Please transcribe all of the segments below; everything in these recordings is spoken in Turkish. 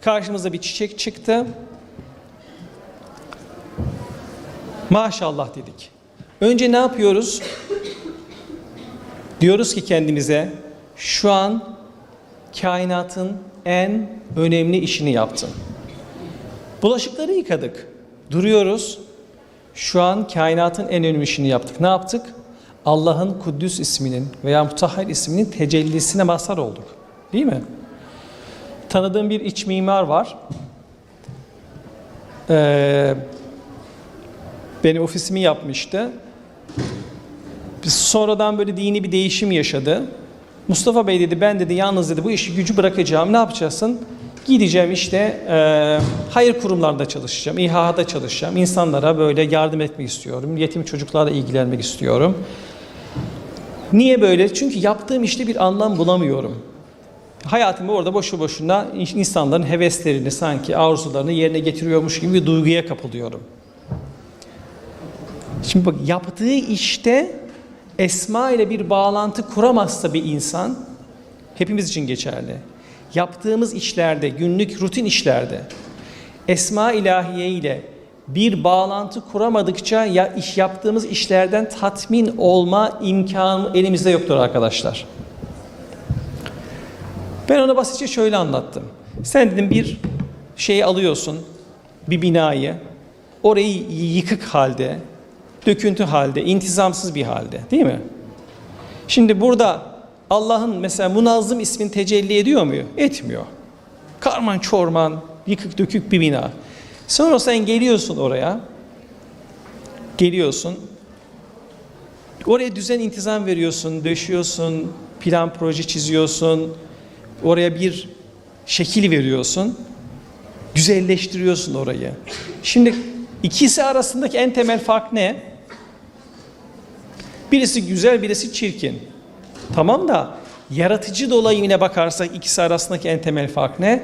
Karşımıza bir çiçek çıktı. Maşallah dedik. Önce ne yapıyoruz? Diyoruz ki kendimize şu an kainatın en önemli işini yaptın. Bulaşıkları yıkadık. Duruyoruz. Şu an kainatın en önemli işini yaptık. Ne yaptık? Allah'ın Kuddüs isminin veya Mutahhar isminin tecellisine mazhar olduk. Değil mi? Tanıdığım bir iç mimar var. Ee, benim ofisimi yapmıştı. Biz sonradan böyle dini bir değişim yaşadı. Mustafa Bey dedi ben dedi yalnız dedi bu işi gücü bırakacağım. Ne yapacaksın? Gideceğim işte e, hayır kurumlarında çalışacağım, İHA'da çalışacağım. İnsanlara böyle yardım etmek istiyorum. Yetim çocuklarla ilgilenmek istiyorum. Niye böyle? Çünkü yaptığım işte bir anlam bulamıyorum. Hayatımı orada boşu boşuna insanların heveslerini sanki arzularını yerine getiriyormuş gibi bir duyguya kapılıyorum. Şimdi bak yaptığı işte esma ile bir bağlantı kuramazsa bir insan hepimiz için geçerli. Yaptığımız işlerde, günlük rutin işlerde esma ilahiye ile bir bağlantı kuramadıkça ya iş yaptığımız işlerden tatmin olma imkanı elimizde yoktur arkadaşlar. Ben ona basitçe şöyle anlattım. Sen dedim bir şeyi alıyorsun, bir binayı, orayı yıkık halde, döküntü halde, intizamsız bir halde değil mi? Şimdi burada Allah'ın mesela munazzım ismini tecelli ediyor mu? Etmiyor. Karman çorman, yıkık dökük bir bina. Sonra sen geliyorsun oraya, geliyorsun, oraya düzen intizam veriyorsun, döşüyorsun, plan proje çiziyorsun, oraya bir şekil veriyorsun, güzelleştiriyorsun orayı. Şimdi ikisi arasındaki en temel fark ne? Birisi güzel, birisi çirkin. Tamam da yaratıcı dolayımına bakarsak ikisi arasındaki en temel fark ne?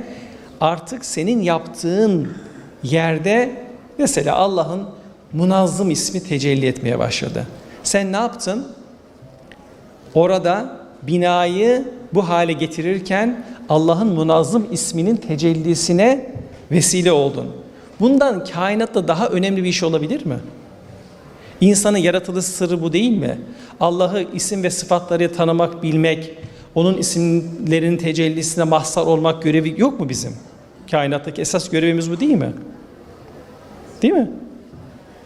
Artık senin yaptığın yerde mesela Allah'ın munazzım ismi tecelli etmeye başladı. Sen ne yaptın? Orada binayı bu hale getirirken Allah'ın munazzım isminin tecellisine vesile oldun. Bundan kainatta daha önemli bir iş olabilir mi? İnsanın yaratılış sırrı bu değil mi? Allah'ı isim ve sıfatları tanımak, bilmek, onun isimlerinin tecellisine mahzar olmak görevi yok mu bizim? Kainattaki esas görevimiz bu değil mi? Değil mi?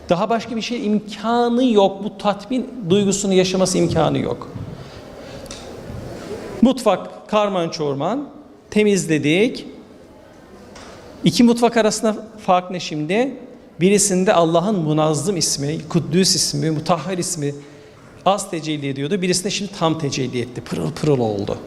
Daha başka bir şey imkanı yok. Bu tatmin duygusunu yaşaması imkanı yok. Mutfak karman çorman temizledik. İki mutfak arasında fark ne şimdi? Birisinde Allah'ın munazzım ismi, Kuddüs ismi, Mutahhar ismi az tecelli ediyordu. Birisinde şimdi tam tecelli etti. Pırıl pırıl oldu.